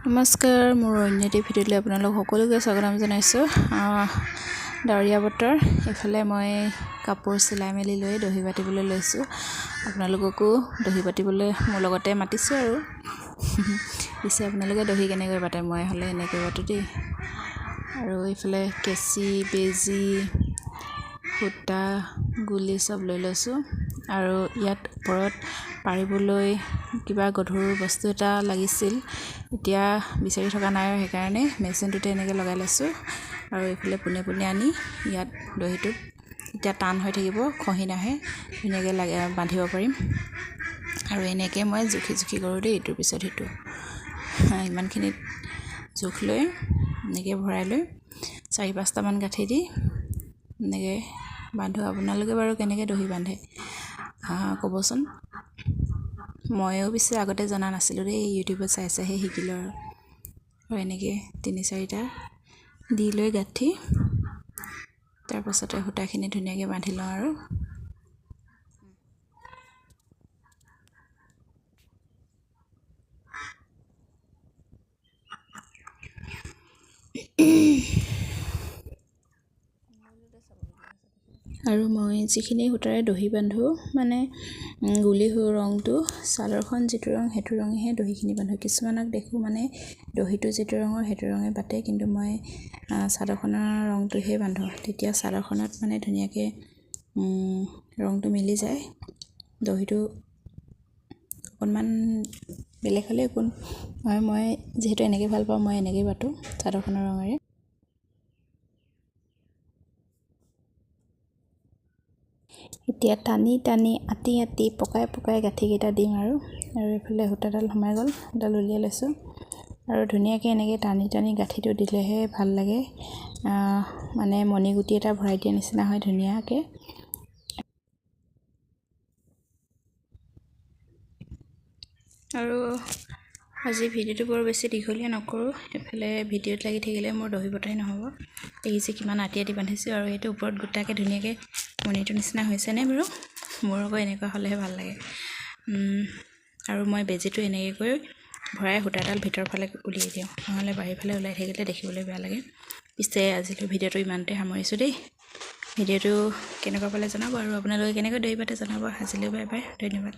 নমস্কাৰ মোৰ অন্য এটি ভিডিঅ'লৈ আপোনালোক সকলোকে স্বাগতম জনাইছোঁ। ডাৱৰীয়া বতৰ এইফালে মই কাপোৰ চিলাই মেলি লৈ দহি বাতিবলৈ লৈছোঁ। আপোনালোককো দহি বাতিবলৈ মোৰ লগতে মাতিছোঁ আৰু। পিছে আপোনালোকে দহি কেনেকৈ বাতে মই হ'লে এনেকৈ বাতোঁ দেই। আৰু এইফালে কেঁচি বেজী সূতা গুলি চব লৈ লৈছোঁ। আৰু ইয়াত ওপৰত পাৰিবলৈ কিবা গধুৰ বস্তু এটা লাগিছিল। এতিয়া বিচাৰি থকা নাই আৰু সেইকাৰণে মেচিনটোতে এনেকৈ লগাই লৈছোঁ। আৰু এইফালে পোনে পোনে আনি ইয়াত দহিটোত এতিয়া টান হৈ থাকিব খহি নাহে ধুনীয়াকৈ লাগে বান্ধিব পাৰিম। আৰু এনেকৈ মই জুখি জুখি কৰোঁ দেই ইটোৰ পিছত সিটো। ইমানখিনিত জোখ লৈ এনেকৈ ভৰাই লৈ চাৰি পাঁচটামান গাঁঠি দি এনেকৈ বান্ধো। আপোনালোকে বাৰু কেনেকৈ দহি বান্ধে? ক'বচোন। ময়ো পিছে আগতে জনা নাছিলোঁ দেই ইউটিউবত চাই চাইহে শিকিলোঁ আৰু। আৰু এনেকৈ তিনি চাৰিটা দি লৈ গাঁঠি তাৰপাছতে সূতাখিনি ধুনীয়াকৈ বান্ধি লওঁ আৰু। আৰু মই যিখিনি সূতাৰে দহি বান্ধোঁ মানে গুলি ৰংটো ছালৰখন যিটো ৰং সেইটো ৰঙেহে দহিখিনি বান্ধোঁ। কিছুমানক দেখোঁ মানে দহিটো যিটো ৰঙৰ সেইটো ৰঙে বাটে কিন্তু মই চাদৰখনৰ ৰংটোহে বান্ধোঁ। তেতিয়া চাদৰখনত মানে ধুনীয়াকৈ ৰংটো মিলি যায়। দহিটো অকণমান বেলেগ হ'লে একো নহয় মই যিহেতু এনেকৈ ভাল পাওঁ মই এনেকৈয়ে বাতোঁ চাদৰখনৰ ৰঙেৰে। এতিয়া টানি টানি আঁতি আঁতি পকাই পকাই গাঁঠিকেইটা দিম আৰু। আৰু এইফালে সূতাডাল সোমাই গ'ল সূতাডাল উলিয়াই লৈছোঁ। আৰু ধুনীয়াকৈ এনেকৈ টানি টানি গাঁঠিটো দিলেহে ভাল লাগে। মানে মণিগুটি এটা ভৰাই দিয়া নিচিনা হয় ধুনীয়াকৈ। আৰু আজি ভিডিঅ'টো বৰ বেছি দীঘলীয়া নকৰোঁ। এইফালে ভিডিঅ'ত লাগি থাকিলে মোৰ দহি বতাই নহ'ব দেখিছে কিমান আঁতি আঁতি বান্ধিছোঁ আৰু এইটো ওপৰত গোটাকৈ ধুনীয়াকৈ মণিটোৰ নিচিনা হৈছেনে বাৰু? মোৰ আকৌ এনেকুৱা হ'লেহে ভাল লাগে। আৰু মই বেজীটো এনেকৈ কৰি ভৰাই সূতাডাল ভিতৰৰ ফালে উলিয়াই দিওঁ। নহ'লে বাহিৰ ফালে ওলাই থাকিলে দেখিবলৈ বেয়া লাগে। পিছে আজিলৈ ভিডিঅ'টো ইমানতে সামৰিছোঁ দেই। ভিডিঅ'টো কেনেকুৱা পালে জনাব আৰু আপোনালোকে কেনেকৈ দহি পাতে জনাব আজিলৈ বাই বাই। ধন্যবাদ।